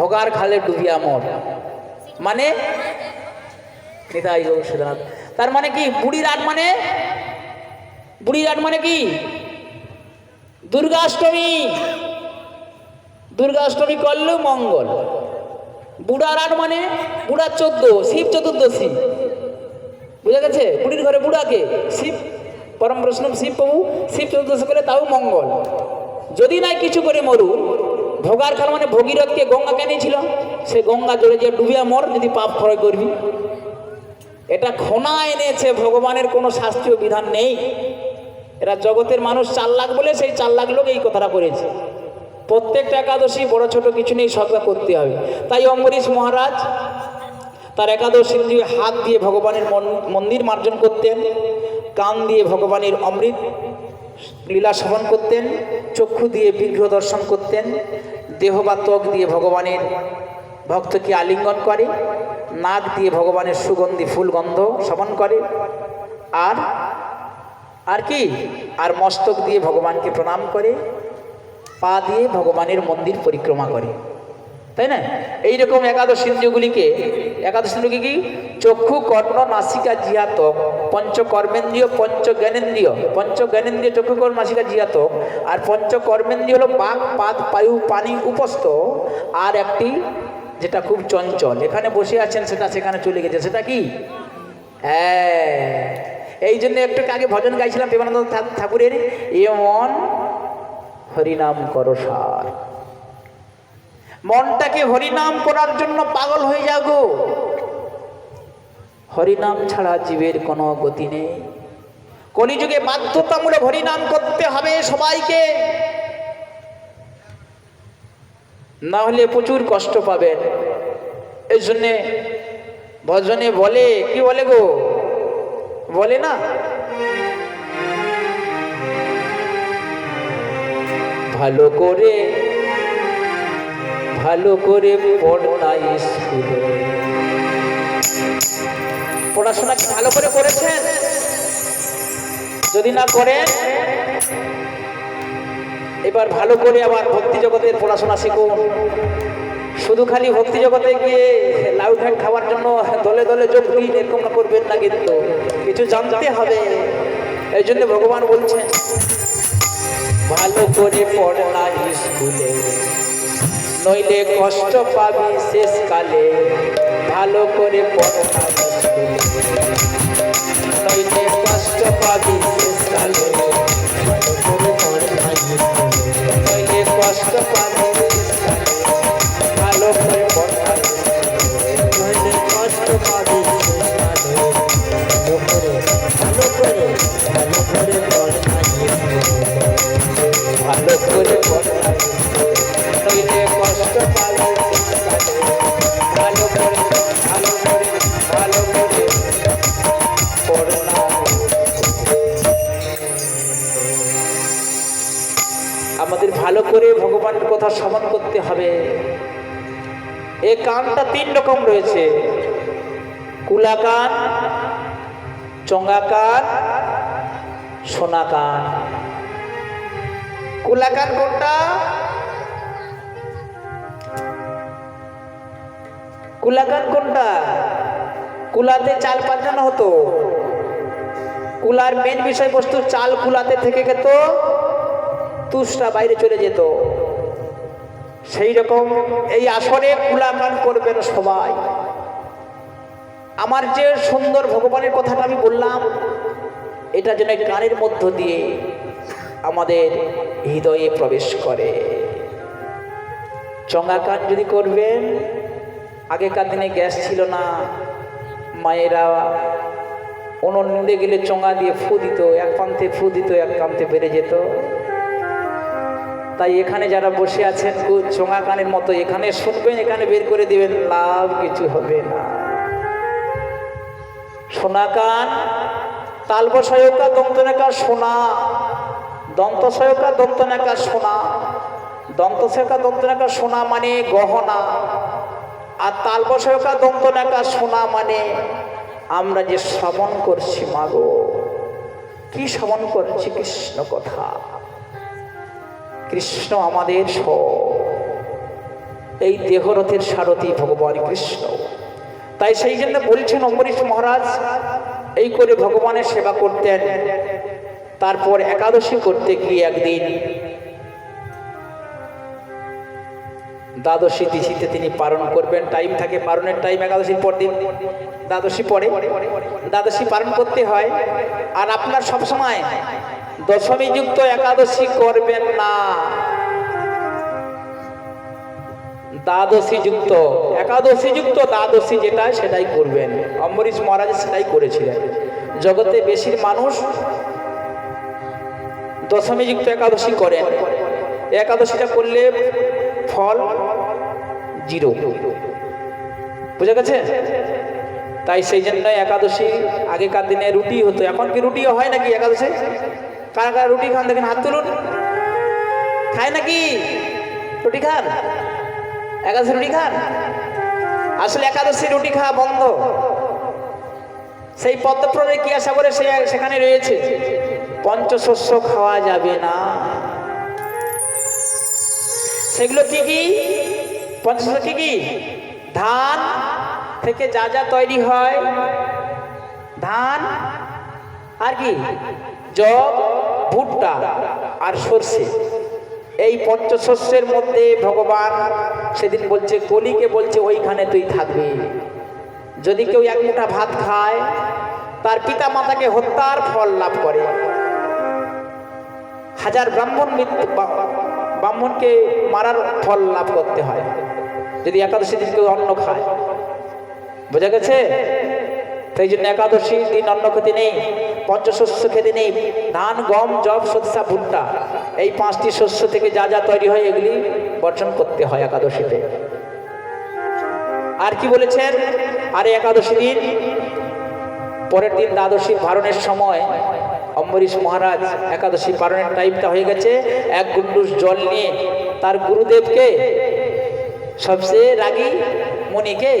ভগার খালে ডুবিয়া মর মানে? তার মানে কি? বুড়ি রাত মানে? বুড়ি রাত মানে কি? দুর্গাষ্টমী। দুর্গাষ্টমী করলেও মঙ্গল। বুড়া রাত মানে? বুড়া চোদ্দ, শিব চতুর্দশী। বুঝা গেছে? বুড়ির ঘরে বুড়াকে শিব। পরম বৈষ্ণব শিব প্রভু শিব চতুর্দশী করে তাও মঙ্গল। যদি নাই কিছু করে মরু ভোগার খাল মানে ভগীরথকে গঙ্গা কেনেছিল সে গঙ্গা জলে যে ডুবিয়া মর, যদি পাপ ক্ষয় করবি। এটা খোনা এনেছে, ভগবানের কোনো শাস্ত্রীয় বিধান নেই। এরা জগতের মানুষ চার লাখ বলে সেই চার লাখ লোক এই কথাটা করেছে প্রত্যেকটা একাদশী বড় ছোট কিছু নেই সবটা করতে হবে। তাই অম্বরীশ মহারাজ তার একাদশী দিয়ে হাত দিয়ে ভগবানের মন্দির মার্জন করতেন। কান দিয়ে ভগবানের অমৃত লীলা শ্রবণ করতেন। চক্ষু দিয়ে বিগ্রহ দর্শন করতেন। দেহ বা ত্বক দিয়ে ভগবানের ভক্তকে আলিঙ্গন করে, নাক দিয়ে ভগবানের সুগন্ধি ফুলগন্ধ শ্রবণ করে। আর আর কি? আর মস্তক দিয়ে ভগবানকে প্রণাম করে, পা দিয়ে ভগবানের মন্দির পরিক্রমা করে। তাই না? এইরকম একাদশ ইন্দ্রিয়গুলিকে, একাদশ ইন্দ্রিয়কে কি চক্ষু, কর্ণ, নাসিকা জিয়াত পঞ্চ কর্মেন্দ্রিয় পঞ্চ জ্ঞানেন্দ্রিয় চক্ষু, কর্ণ, নাসিকা জিয়াত আর পঞ্চ কর্মেন্দ্রিয় হলো পাক পাদ পায়ু পানি, উপস্থ। আর একটি যেটা খুব চঞ্চল। এখানে বসে আছেন, সেটা সেখানে চলে গেছে। সেটা কি? হ্যাঁ। এই জন্য একটু আগে ভজন গাইছিলাম, প্রেমানন্দ ঠাকুরের এ মন হরিনাম করো সার। মনটাকে হরিনাম করার জন্য পাগল হয়ে যাও গো। হরিনাম ছাড়া জীবের কোনো গতি নেই। কলিযুগে বাধ্যতামূলক হরিনাম করতে হবে সবাইকে। না হলে প্রচুর কষ্ট পাবেন। এই জন্যে ভজনে বলে, কি বলে গো? বলে না? ভালো করে ভালো করে পড়না স্কুলে। পড়াশোনা কি ভালো করে করেছেন? যদি না করেন, এবার ভালো করে আবার ভক্তি জগতের পড়াশোনা শিখুন। শুধু খালি ভক্তি জগতে গিয়ে লাউ ঘাট খাওয়ার জন্য দলে দলে যোগ দিন এরকম করবেন না কিন্তু, কিছু জানতে হবে। এই জন্য ভগবান বলছেন, ভালো করে পড়না স্কুলে। নইলে কষ্ট পাবি শেষকালে। ভালো করে পড়না কথা স্মরণ করতে হবে। এ কানটা তিন রকম রয়েছে। কুলা কান, চঙ্গা কান, সোনা কান। কুলাকান কোনটা? কুলাকান কোনটা? কুলাতে চাল পাঠানো হতো। কুলার মেন বিষয়বস্তু চাল কুলাতে থেকে গেত, তুষটা বাইরে চলে যেত। সেই রকম এই আসরে কুলাকান করবেন সবাই। আমার যে সুন্দর ভগবানের কথাটা আমি বললাম, এটা যেন গানের মধ্য দিয়ে আমাদের হৃদয়ে প্রবেশ করে। চঙ্গা কান যদি করবেন, আগেকার দিনে গ্যাস ছিল না, মায়েরা উনুন নিতে গেলে চঙ্গা দিয়ে ফু দিত, এক প্রান্তে ফু দিত, এক প্রান্তে বেড়ে যেত। তাই এখানে যারা বসে আছেন চোঙা কানের মতো, এখানে শুনবেন এখানে বের করে দিবেন, লাভ কিছু হবে না। সোনা কান তালবসয়কা, দন্তনাকা, সোনা। দন্তসয়কা, দন্তনাকা, সোনা। দন্তসয়কা, দন্তনাকা, সোনা মানে গহনা। আর তালবসয়কা, দন্তনাকা, সোনা মানে আমরা যে শ্রবণ করছি মাগো কি শ্রবণ করছি, কৃষ্ণ কথা। কৃষ্ণ আমাদের এই দেহরথের সারথি ভগবান কৃষ্ণ। তাই সেই জন্য বলছেন অম্বরীশ মহারাজ, এই করে ভগবানের সেবা করতেন, তারপর একাদশী করতে গিয়ে একদিন দ্বাদশী তিথিতে তিনি পালন করবেন। টাইম থাকে পালনের টাইম একাদশীর পর দিন। দ্বাদশী পরে। দ্বাদশী পালন করতে হয়। আর আপনার সবসময় দশমী যুক্ত একাদশী করবেন না। দ্বাদশী যুক্ত একাদশী যুক্ত দ্বাদশী যেটা সেটাই করবেন। অম্বরীশ মহারাজ সেটাই করেছিলেন। জগতে বেশির মানুষ দশমী যুক্ত একাদশী করেন। একাদশীটা করলে ফল জিরো। বুঝা গেছে? তাই সেই জন্য একাদশী আগেকার দিনে রুটি হতো। এখন কি রুটিও হয় নাকি একাদশী? কারা কারা রুটি খান, দেখেন হাত তুলুন। খায় নাকি? রুটি খান? একাদশী রুটি খান? আসলে একাদশী রুটি খাওয়া বন্ধ। সেই পদ্মপ্রণে কি আশা করে সে সেখানে রয়েছে? পঞ্চশস্য খাওয়া যাবে না। সেগুলো কি কি? পঞ্চশস্য কি কি? ধান থেকে যা যা তৈরি হয়। ধান আর কি? জব ভুট্টা আর সর্ষে। এই পঞ্চশস্যের মধ্যে ভগবান সেদিন বলছে, কলিকে বলছে, ওইখানে তুই থাকবি। যদি কেউ এক মুঠা ভাত খায়, তার পিতা মাতাকে হত্যার ফল লাভ করে। হাজার ব্রাহ্মণ মৃত্যু ব্রাহ্মণকে মারার ফল লাভ করতে হয়। যদি একাদশী দিন কেউ অন্ন খায়। বোঝা গেছে? তাই জন্য একাদশী দিন অন্ন খেতে নেই। পঞ্চশস্য খেতে নেই। ধান, গম জব সরষা, ভুট্টা। এই পাঁচটি শস্য থেকে যা যা তৈরি হয়, এগুলি বর্জন করতে হয় একাদশীতে। আর কি বলেছেন? আর একাদশী দিন, পরের দিন দ্বাদশী পালনের সময় অম্বরীশ মহারাজ একাদশী পালনের টাইমটা হয়ে গেছে। এক গুন্ডুস জল নিয়ে তার গুরুদেবকে, সবচেয়ে রাগী মুনিকে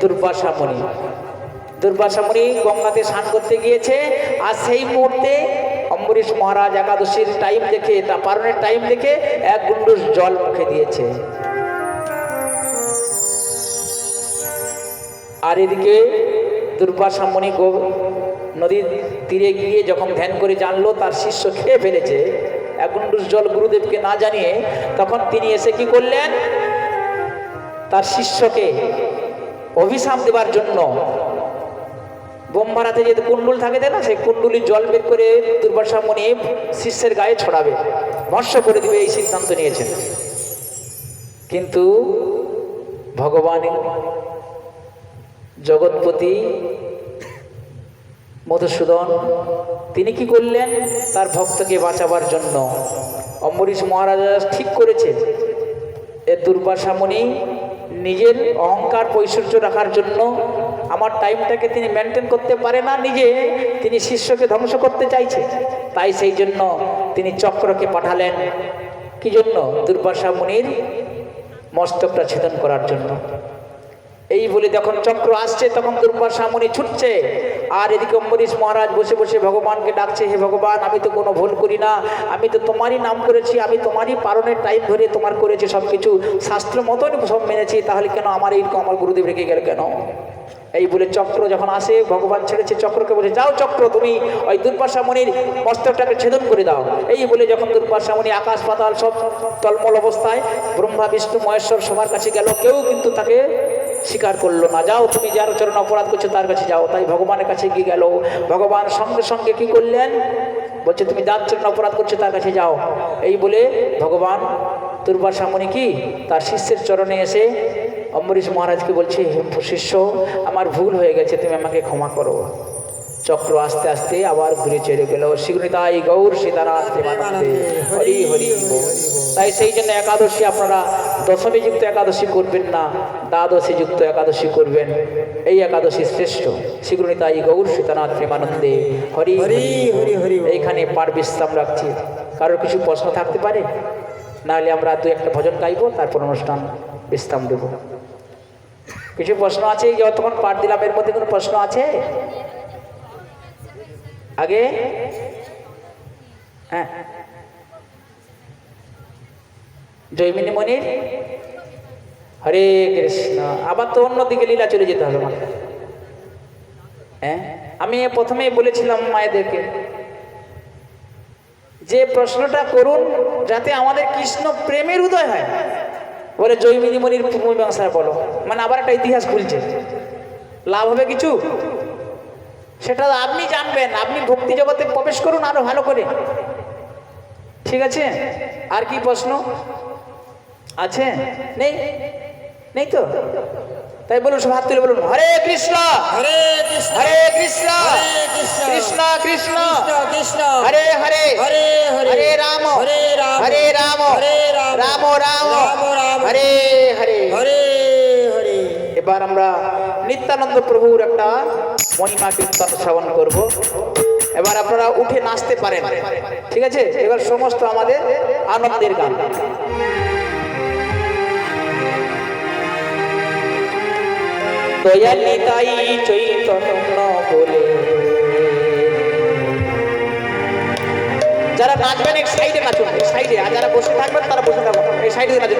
দুর্বাসা মুনি দুর্বাসা মুনি গঙ্গাতে স্নান করতে গিয়েছে। আর সেই মুহূর্তে অম্বরীশ মহারাজ একাদশীর টাইম দেখে, তা পালনের টাইম দেখে এক গুন্ডুস জল মুখে দিয়েছে। আর এদিকে দুর্বাসা গো- নদীর তীরে গিয়ে যখন ধ্যান করে জানলো, তার শিষ্য খেয়ে ফেলেছে। গুন্ডুস জল গুরুদেবকে না জানিয়ে তখন তিনি এসে কি করলেন? তার শিষ্যকে অভিশাপ দেবার জন্য বোম্বারাতে যে কুণ্ডুল থাকে না? সেই কুণ্ডুলির জল বের করে দুর্বাসা মুনি শিষ্যের গায়ে ছড়াবে। ভস্য করে দিবে এই সিদ্ধান্ত নিয়েছেন। কিন্তু ভগবান জগৎপতি মধুসূদন, তিনি কি করলেন? তার ভক্তকে বাঁচাবার জন্য। অম্বরীশ মহারাজা ঠিক করেছে। এ দুর্বাসামণি নিজের অহংকার পৈশ্বর্য রাখার জন্য আমার টাইমটাকে তিনি মেনটেন করতে পারে না নিজে, তিনি শিষ্যকে ধ্বংস করতে চাইছে। তাই সেই জন্য তিনি চক্রকে পাঠালেন। কি জন্য? দুর্বাসা মুনির মস্তকটা ছেদন করার জন্য। এই বলে যখন চক্র আসছে, তখন দুর্বাসা মুনি ছুটছে। আর এদিকে অম্বরীশ মহারাজ বসে বসে ভগবানকে ডাকছে, হে ভগবান, আমি তো কোনো ভুল করি না। আমি তো তোমারই নাম করেছি, আমি তোমারই পালনের টাইম ধরে তোমার করেছি সব কিছু শাস্ত্র মতনই সব মেনেছি, তাহলে কেন আমার এইরকম আমার গুরুদেব রেখে গেল কেন? এই বলে চক্র যখন আসে, ভগবান ছেড়েছে চক্রকে বলে যাও চক্র, তুমি ওই দুর্বাসা মনির মস্তকটাকে ছেদন করে দাও। এই বলে যখন দুর্বাসা মণি আকাশ, পাতাল সব তলমল অবস্থায়, ব্রহ্মা, বিষ্ণু, মহেশ্বর সবার কাছে গেল, কেউ কিন্তু তাকে স্বীকার করল না। যাও তুমি, যার চরণ অপরাধ করছ, তার কাছে যাও। তাই ভগবানের কাছে গিয়ে গেল। ভগবান সঙ্গে সঙ্গে কি করলেন? বলছে, তুমি যার চরণ অপরাধ করছ, তার কাছে যাও। এই বলে ভগবান দুর্বাসা মণি কি? তার শিষ্যের চরণে এসে অম্বরীশ মহারাজকে বলছে, "হে শিষ্য, আমার ভুল হয়ে গেছে, তুমি আমাকে ক্ষমা করো। চক্র আস্তে আস্তে আবার ঘুরে চলে গেল। শীঘ্রতাই গৌর প্রেমানন্দে হরি হরি। তাই সেই জন্য একাদশী আপনারা দশমী যুক্ত একাদশী করবেন না দ্বাদশী যুক্ত একাদশী করবেন। এই একাদশী শ্রেষ্ঠ। শীঘ্রতাই গৌর সীতানাথ প্রেমানন্দে হরি হরি। হরি হরি এইখানে পার বিশ্রাম রাখছি। কারোর কিছু প্রশ্ন থাকতে পারে? নাহলে আমরা দু একটা ভজন গাইবো তারপর অনুষ্ঠান বিশ্রাম দেব। কিছু প্রশ্ন আছে? যতক্ষণ পাঠ দিলাম এর মধ্যে কোনো প্রশ্ন আছে? আগে? হ্যাঁ। জৈমিনী মনির, হরে কৃষ্ণ। আবার তো অন্যদিকে লীলা চলে যেতে হবে আমাকে। হ্যাঁ? আমি প্রথমেই বলেছিলাম মায়েদেরকে, যে প্রশ্নটা করুন যাতে আমাদের কৃষ্ণ প্রেমের উদয় হয়। বলে জৈমিনী মনির পূর্বমীমাংসায় বলো। মানে আবার একটা ইতিহাস খুলছে। লাভ হবে কিছু? সেটা আপনি জানবেন। আপনি ভক্তি জগতে প্রবেশ করুন আরও ভালো করে। ঠিক আছে? আর কি প্রশ্ন? আছে? নেই? নেই তো? তাই বলুন সব হাত তুলে বলুন হরে কৃষ্ণ হরে কৃষ্ণ হরে কৃষ্ণ কৃষ্ণ কৃষ্ণ কৃষ্ণ হরে হরে হরে হরে রাম হরে রাম হরে রাম হরে রাম রাম রাম হরে হরে। হরে হরে। এবার আমরা নিত্যানন্দ প্রভুর একটা মহিমা কীর্তন শ্রবণ করব। এবার আপনারা উঠে নাচতে পারেন। ঠিক আছে? এবার সমস্ত আমাদের আনন্দের গান। দয়ালি তাই চৈতন্য বলে। যারা নাচবেন এক সাইডে নাচুন সাইডে, আর যারা বসে থাকবেন তারা বসে থাকবেন এই সাইডে নাচুন